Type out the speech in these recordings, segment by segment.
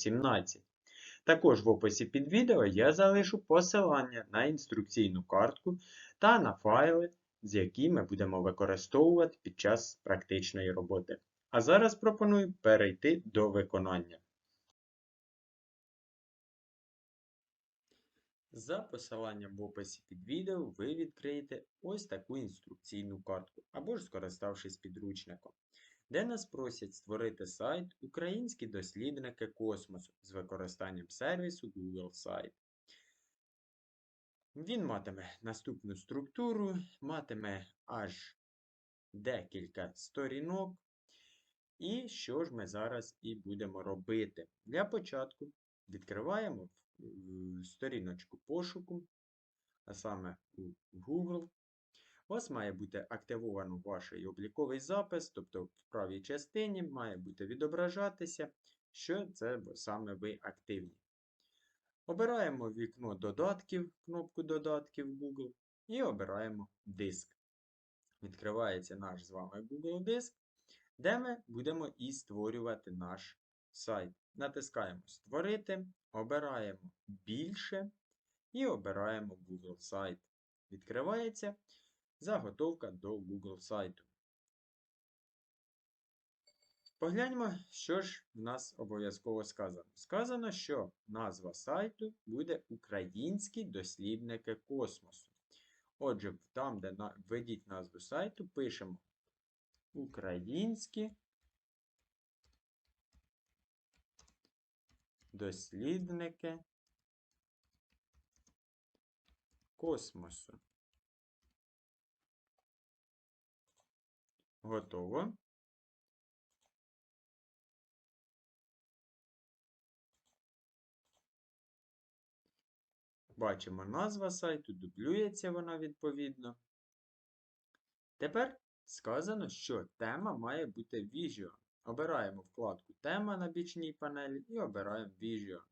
17. Також в описі під відео я залишу посилання на інструкційну картку та на файли, з які ми будемо використовувати під час практичної роботи. А зараз пропоную перейти до виконання. За посиланням в описі під відео ви відкриєте ось таку інструкційну картку, або ж скориставшись підручником, де нас просять створити сайт Українські дослідники космосу з використанням сервісу Google Site. Він матиме наступну структуру, матиме аж декілька сторінок. І що ж ми зараз і будемо робити? Для початку відкриваємо сторіночку пошуку, а саме у Google. У вас має бути активовано ваш обліковий запис, тобто в правій частині має бути відображатися, що це саме ви активні. Обираємо вікно додатків, кнопку додатків Google і обираємо диск. Відкривається наш з вами Google диск, де ми будемо і створювати наш сайт. Натискаємо Створити, обираємо більше і обираємо Google сайт. Відкривається заготовка до Google сайту. Погляньмо, що ж в нас обов'язково сказано. Сказано, що назва сайту буде Українські дослідники космосу. Отже, там, де введіть назву сайту, пишемо Українські дослідники космосу. Готово. Бачимо назва сайту, дублюється вона відповідно. Тепер сказано, що тема має бути Visual. Обираємо вкладку Тема на бічній панелі і обираємо Visual.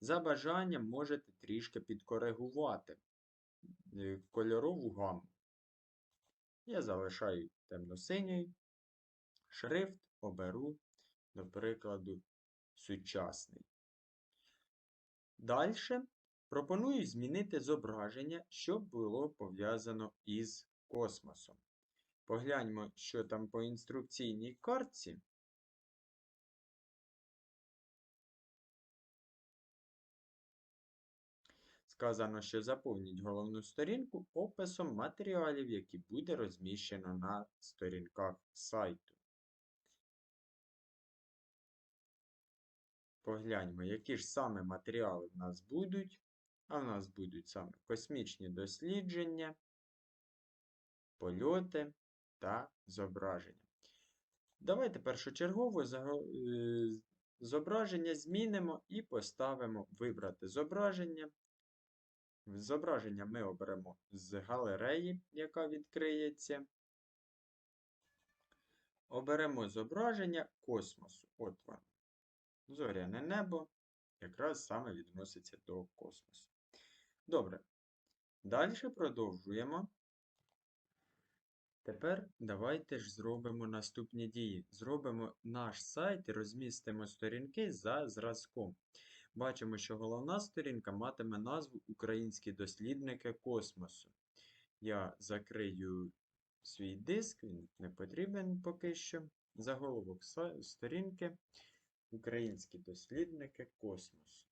За бажанням можете трішки підкоригувати е, кольорову гаму. Я залишаю темно-синій. Шрифт оберу, до прикладу, сучасний. Далі пропоную змінити зображення, щоб було пов'язано із космосом. Погляньмо, що там по інструкційній картці. Сказано, що заповніть головну сторінку описом матеріалів, які буде розміщено на сторінках сайту. Погляньмо, які ж саме матеріали в нас будуть. А в нас будуть саме космічні дослідження, польоти та зображення. Давайте першочергово е, зображення змінимо і поставимо вибрати зображення. Зображення ми оберемо з галереї, яка відкриється. Оберемо зображення космосу. От воно. Зоряне небо якраз саме відноситься до космосу. Добре. Далі продовжуємо. Тепер давайте ж зробимо наступні дії. Зробимо наш сайт і розмістимо сторінки за зразком. Бачимо, що головна сторінка матиме назву Українські дослідники космосу. Я закрию свій диск, він не потрібен поки що. Заголовок сторінки Українські дослідники космосу.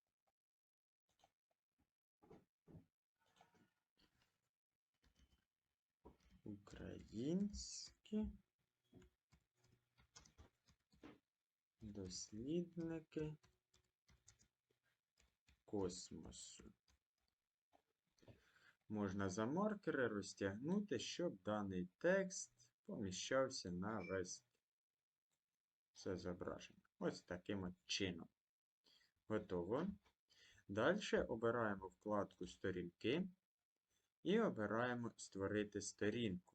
Українські дослідники космосу. Можна за маркери розтягнути, щоб даний текст поміщався на весь це зображення. Ось таким от чином. Готово. Далі обираємо вкладку Сторінки і обираємо Створити сторінку.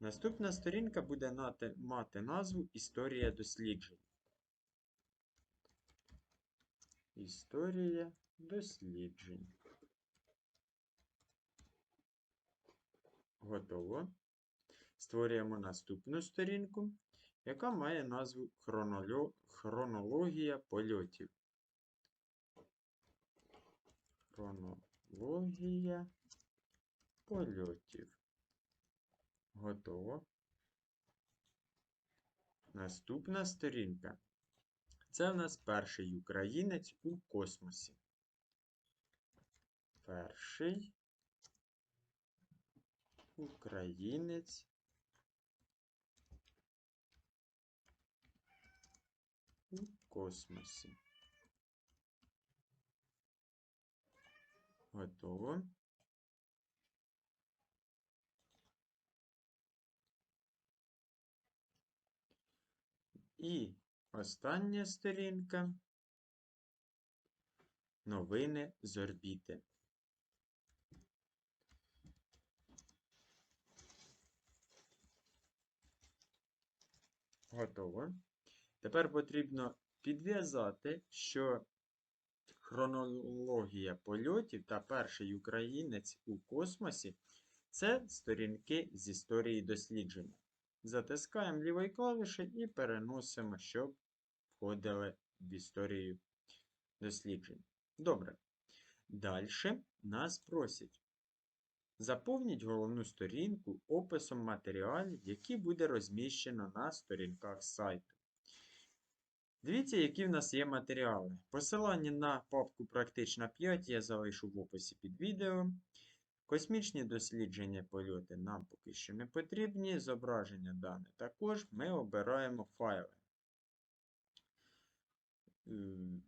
Наступна сторінка буде мати назву Історія досліджень. Історія досліджень. Готово. Створюємо наступну сторінку яка має назву Хронологія польотів. Хронологія польотів. Готово. Наступна сторінка. Це в нас перший українець у космосі. Перший українець у космосі. Готово. І остання сторінка. Новини з орбіти. Готово. Тепер потрібно підв'язати, що хронологія польотів та перший українець у космосі це сторінки з історії дослідження. Затискаємо лівою клавішею і переносимо, щоб входили в історію досліджень. Добре. Далі нас просять. Заповніть головну сторінку описом матеріалів, які буде розміщено на сторінках сайту. Дивіться, які в нас є матеріали. Посилання на папку Практична 5 я залишу в описі під відео. Космічні дослідження польоти нам поки що не потрібні. Зображення дане також ми обираємо файли. Ем,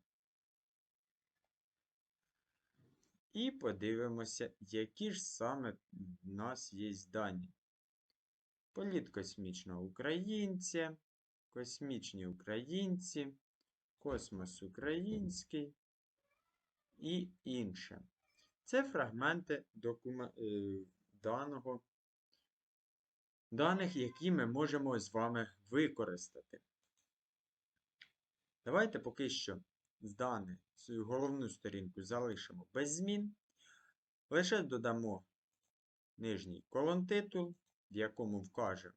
І подивимося, які ж саме в нас є дані. Політ космічного українця, космічні українці, космос український і інше. Це фрагменти докумен... е, даного, даних, які ми можемо з вами використати. Давайте поки що з даних цю головну сторінку залишимо без змін. Лише додамо нижній колон-титул, в якому вкажемо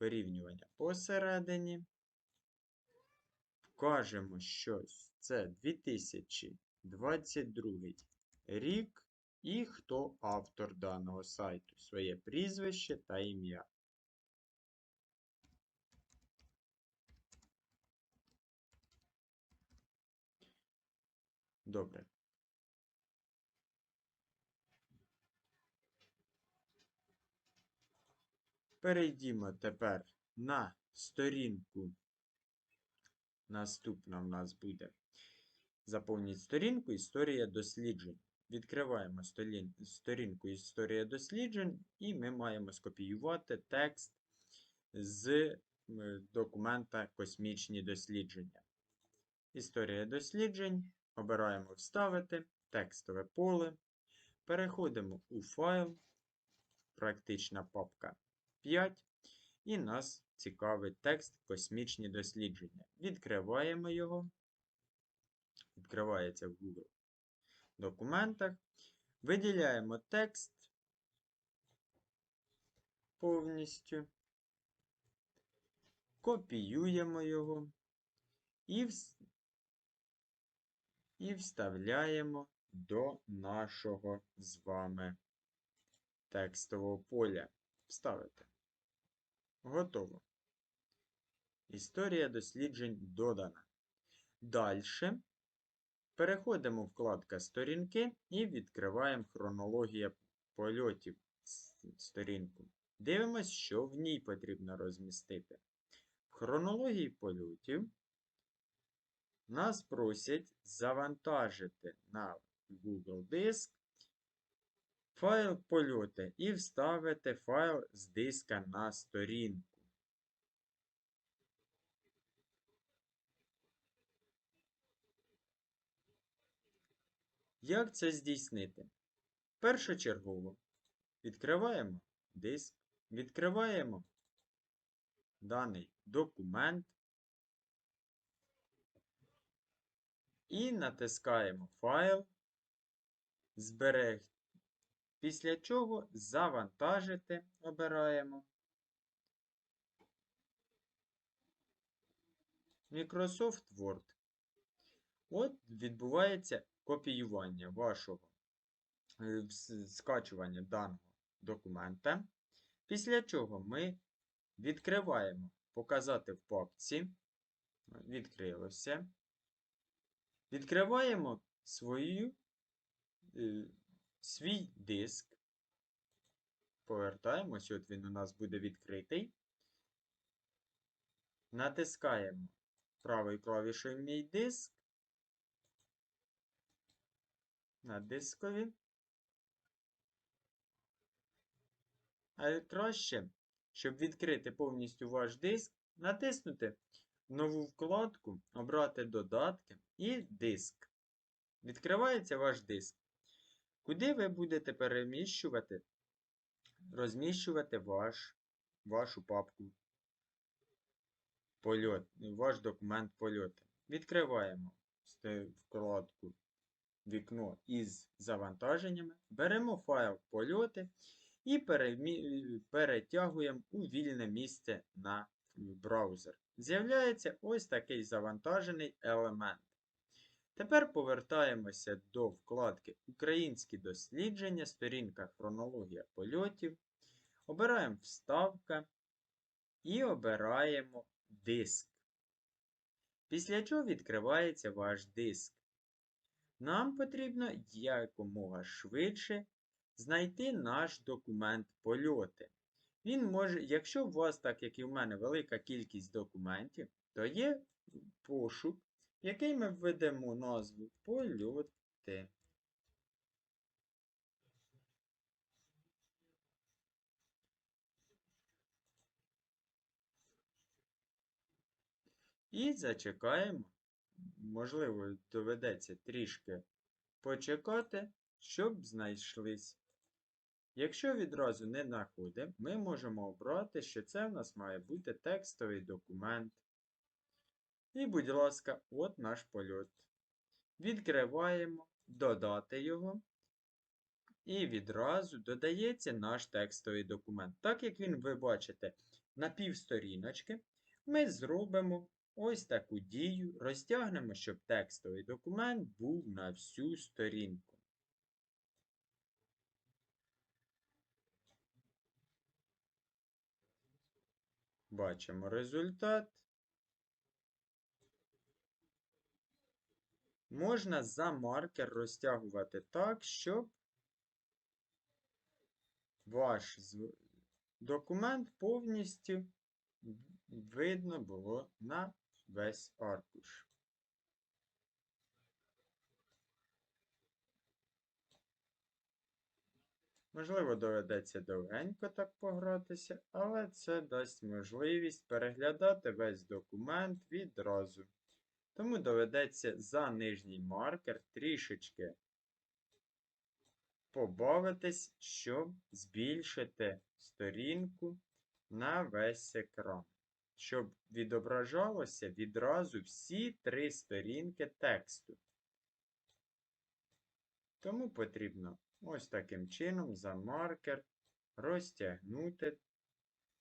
вирівнювання посередині. Вкажемо щось. Це 2022 рік і хто автор даного сайту, своє прізвище та ім'я. Добре. Перейдімо тепер на сторінку. Наступна в нас буде. Заповніть сторінку Історія досліджень. Відкриваємо сторінку Історія досліджень, і ми маємо скопіювати текст з е, документа Космічні дослідження. Історія досліджень. Обираємо Вставити, текстове поле. Переходимо у файл, практична папка 5. І нас цікавить текст Космічні дослідження. Відкриваємо його. Відкривається в Google документах. Виділяємо текст повністю. Копіюємо його і і вставляємо до нашого з вами текстового поля. Вставити. Готово. Історія досліджень додана. Далі переходимо вкладка Сторінки і відкриваємо хронологія польотів сторінку. Дивимось, що в ній потрібно розмістити. В хронології польотів нас просять завантажити на Google диск файл польоти і вставити файл з диска на сторінку. Як це здійснити? Першочергово відкриваємо диск, відкриваємо даний документ і натискаємо файл, зберег, після чого завантажити обираємо. Microsoft Word. От відбувається копіювання вашого е, скачування даного документа. Після чого ми відкриваємо показати в папці. Відкрилося. Відкриваємо свою, е, свій диск. Повертаємось, от він у нас буде відкритий. Натискаємо правою клавішою мій диск. На дискові. А краще, щоб відкрити повністю ваш диск, натиснути нову вкладку, обрати додатки і диск. Відкривається ваш диск. Куди ви будете переміщувати, розміщувати ваш, вашу папку польот, ваш документ польоти. Відкриваємо вкладку вікно із завантаженнями, беремо файл польоти і перетягуємо у вільне місце на браузер. З'являється ось такий завантажений елемент. Тепер повертаємося до вкладки Українські дослідження, сторінка Хронологія польотів. Обираємо Вставка і обираємо диск. Після чого відкривається ваш диск. Нам потрібно якомога швидше знайти наш документ польоти. Він може, якщо у вас, так як і в мене, велика кількість документів, то є пошук, який ми введемо назву польоти. І зачекаємо. Можливо, доведеться трішки почекати, щоб знайшлись. Якщо відразу не знаходимо, ми можемо обрати, що це в нас має бути текстовий документ. І, будь ласка, от наш польот. Відкриваємо, додати його. І відразу додається наш текстовий документ. Так як він, ви бачите, на півсторіночки, ми зробимо ось таку дію, розтягнемо, щоб текстовий документ був на всю сторінку. Бачимо результат. Можна за маркер розтягувати так, щоб ваш документ повністю видно було на весь аркуш. Можливо, доведеться довгенько так погратися, але це дасть можливість переглядати весь документ відразу. Тому доведеться за нижній маркер трішечки побавитись, щоб збільшити сторінку на весь екран. Щоб відображалося відразу всі три сторінки тексту. Тому потрібно ось таким чином за маркер розтягнути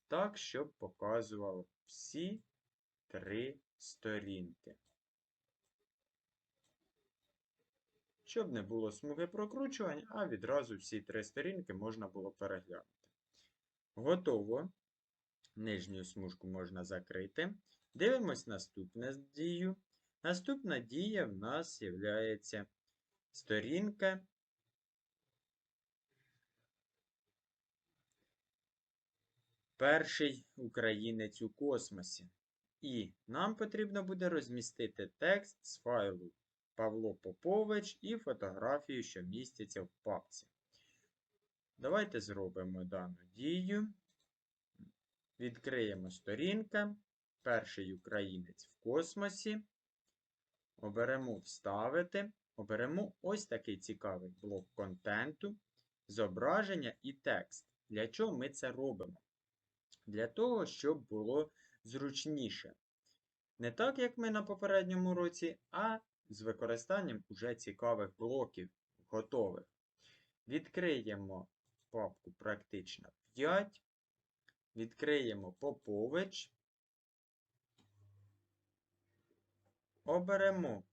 так, щоб показувало всі три сторінки. Щоб не було смуги прокручувань, а відразу всі три сторінки можна було переглянути. Готово. Нижню смужку можна закрити. Дивимось наступну дію. Наступна дія в нас є сторінка. Перший українець у космосі. І нам потрібно буде розмістити текст з файлу Павло Попович і фотографію, що міститься в папці. Давайте зробимо дану дію. Відкриємо сторінка. Перший українець в космосі. Оберемо Вставити. Оберемо ось такий цікавий блок контенту, зображення і текст. Для чого ми це робимо? Для того, щоб було зручніше. Не так, як ми на попередньому році, а з використанням уже цікавих блоків готових. Відкриємо папку Практично 5. Відкриємо Попович. оберемо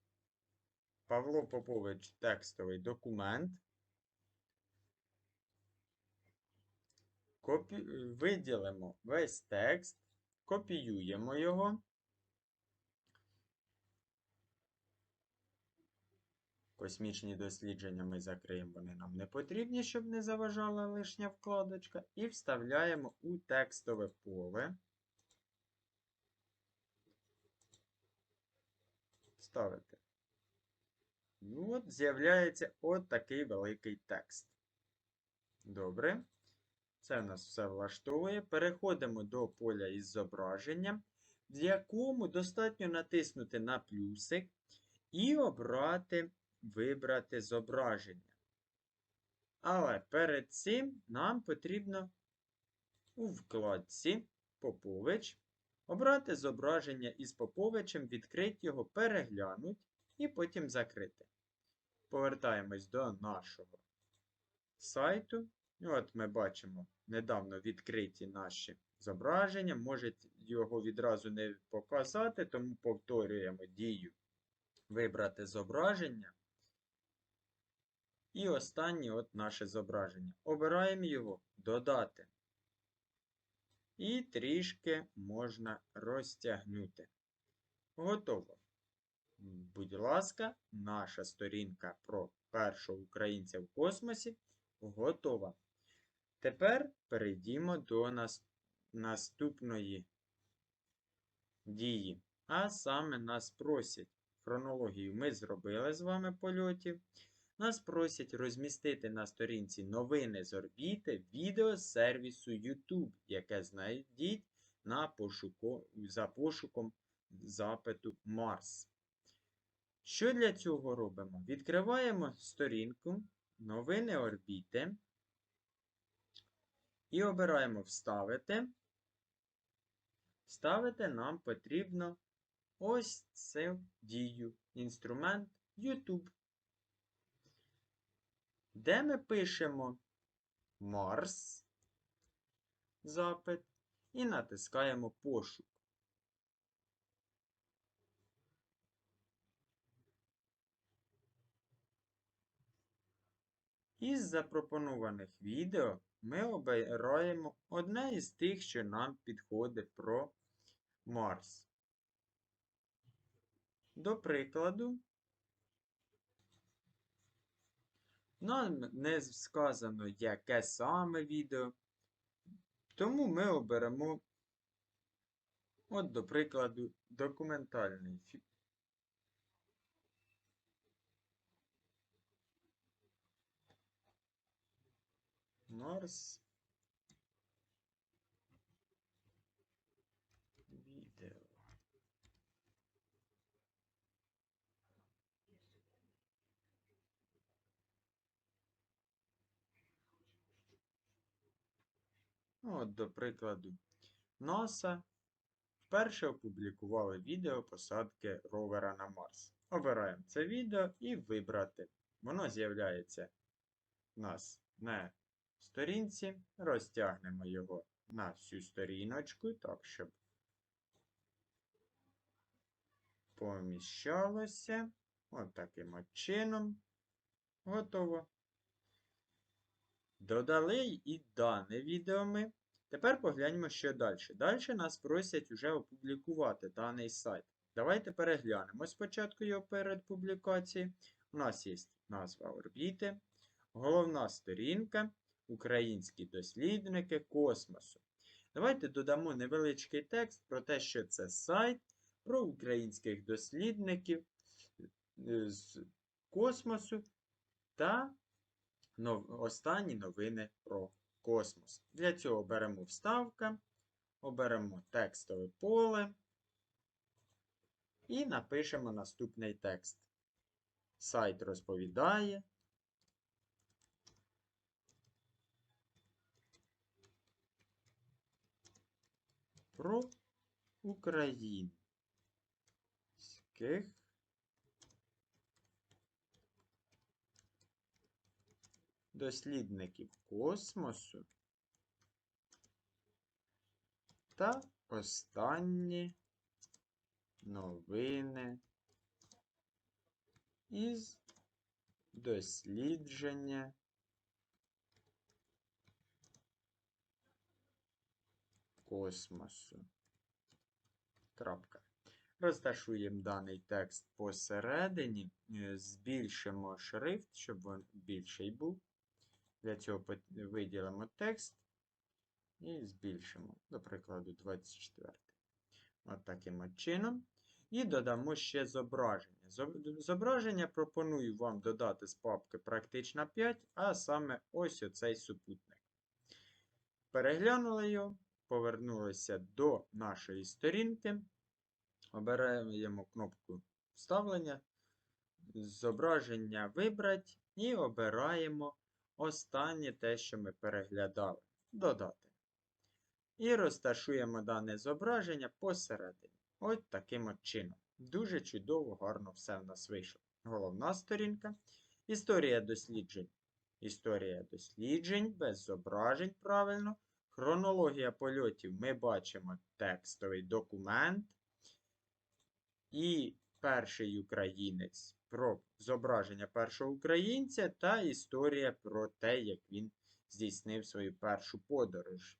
Павло Попович текстовий документ. Копі... Виділимо весь текст, копіюємо його. Космічні дослідження ми закриємо, вони нам не потрібні, щоб не заважала лишня вкладочка. І вставляємо у текстове поле. Ставите. Ну от, з'являється от такий великий текст. Добре. Це в нас все влаштовує. Переходимо до поля із зображенням, в якому достатньо натиснути на плюсик і обрати вибрати зображення. Але перед цим нам потрібно у вкладці Попович обрати зображення із Поповичем, відкрити його, переглянути і потім закрити. Повертаємось до нашого сайту. От ми бачимо недавно відкриті наші зображення. Може його відразу не показати, тому повторюємо дію вибрати зображення. І останнє от наше зображення. Обираємо його додати. І трішки можна розтягнути. Готово. Будь ласка, наша сторінка про першого українця в космосі готова. Тепер перейдімо до нас... наступної дії. А саме нас просять. Хронологію ми зробили з вами польотів. Нас просять розмістити на сторінці новини з орбіти відео з сервісу YouTube, яке знайдіть на пошуку, за пошуком запиту Марс. Що для цього робимо? Відкриваємо сторінку Новини орбіти і обираємо Вставити. Вставити нам потрібно ось цю дію. Інструмент YouTube де ми пишемо Марс запит і натискаємо пошук. Із запропонованих відео ми обираємо одне із тих, що нам підходить про Марс. До прикладу, Нам не сказано, яке саме відео. Тому ми оберемо, от, до прикладу, документальний фільм. Марс. От, до прикладу, НАСА вперше опублікували відео посадки ровера на Марс. Обираємо це відео і вибрати. Воно з'являється у нас на сторінці. Розтягнемо його на всю сторіночку, так, щоб поміщалося. От таким от чином. Готово. Додали і дане відео ми. Тепер погляньмо, що далі. Далі нас просять вже опублікувати даний сайт. Давайте переглянемо спочатку його перед публікацією. У нас є назва орбіти, головна сторінка, українські дослідники космосу. Давайте додамо невеличкий текст про те, що це сайт про українських дослідників е, з космосу та останні новини про космос. Для цього беремо вставка, оберемо текстове поле і напишемо наступний текст. Сайт розповідає. Про українських дослідників космосу та останні новини із дослідження космосу. Крапка. Розташуємо даний текст посередині, е, збільшимо шрифт, щоб він більший був. Для цього виділимо текст і збільшимо, до прикладу, 24. От таким от чином. І додамо ще зображення. Зображення пропоную вам додати з папки Практична 5, а саме ось оцей супутник. Переглянули його, повернулися до нашої сторінки. Обираємо кнопку вставлення, зображення вибрати і обираємо останнє те, що ми переглядали. Додати. І розташуємо дане зображення посередині. Ось таким от чином. Дуже чудово, гарно все в нас вийшло. Головна сторінка. Історія досліджень. Історія досліджень без зображень правильно. Хронологія польотів ми бачимо текстовий документ. І перший українець про зображення першого українця та історія про те, як він здійснив свою першу подорож.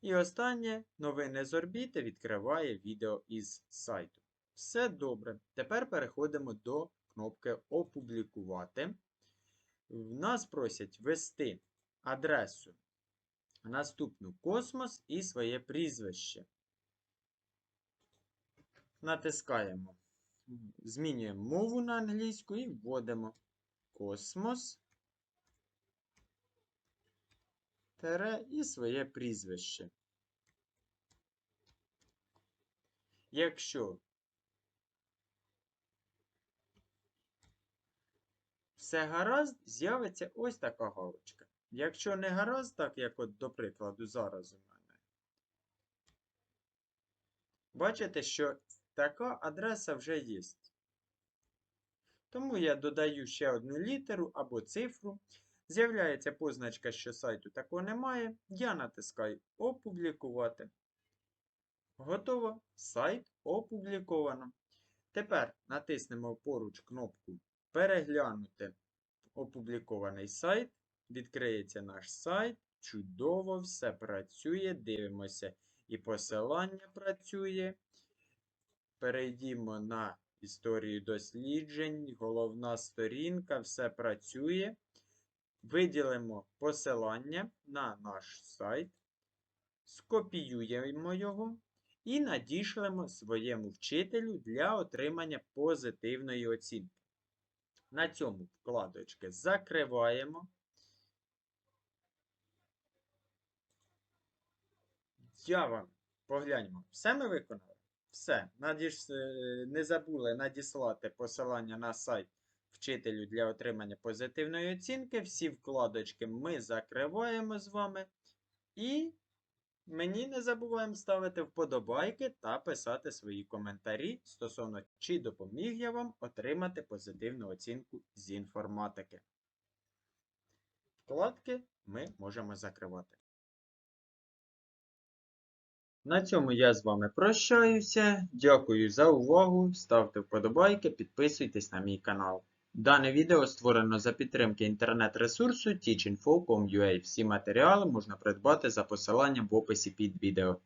І останнє новини з орбіти відкриває відео із сайту. Все добре. Тепер переходимо до кнопки Опублікувати. В нас просять ввести адресу наступну космос і своє прізвище. Натискаємо. Змінюємо мову на англійську і вводимо космос тере і своє прізвище. Якщо все гаразд, з'явиться ось така галочка. Якщо не гаразд, так як от, до прикладу, зараз у мене. Бачите, що така адреса вже є. Тому я додаю ще одну літеру або цифру. З'являється позначка, що сайту такого немає. Я натискаю Опублікувати. Готово. Сайт опубліковано. Тепер натиснемо поруч кнопку Переглянути опублікований сайт. Відкриється наш сайт. Чудово, все працює. Дивимося, і посилання працює. Перейдімо на історію досліджень, головна сторінка, все працює. Виділимо посилання на наш сайт, скопіюємо його і надішлемо своєму вчителю для отримання позитивної оцінки. На цьому вкладочки закриваємо. Я вам погляньмо, все ми виконали? Все. Надіш... е, Не забули надіслати посилання на сайт вчителю для отримання позитивної оцінки. Всі вкладочки ми закриваємо з вами. І мені не забуваємо ставити вподобайки та писати свої коментарі стосовно, чи допоміг я вам отримати позитивну оцінку з інформатики. Вкладки ми можемо закривати. На цьому я з вами прощаюся. Дякую за увагу. Ставте вподобайки, підписуйтесь на мій канал. Дане відео створено за підтримки інтернет-ресурсу teachinfo.com.ua. Всі матеріали можна придбати за посиланням в описі під відео.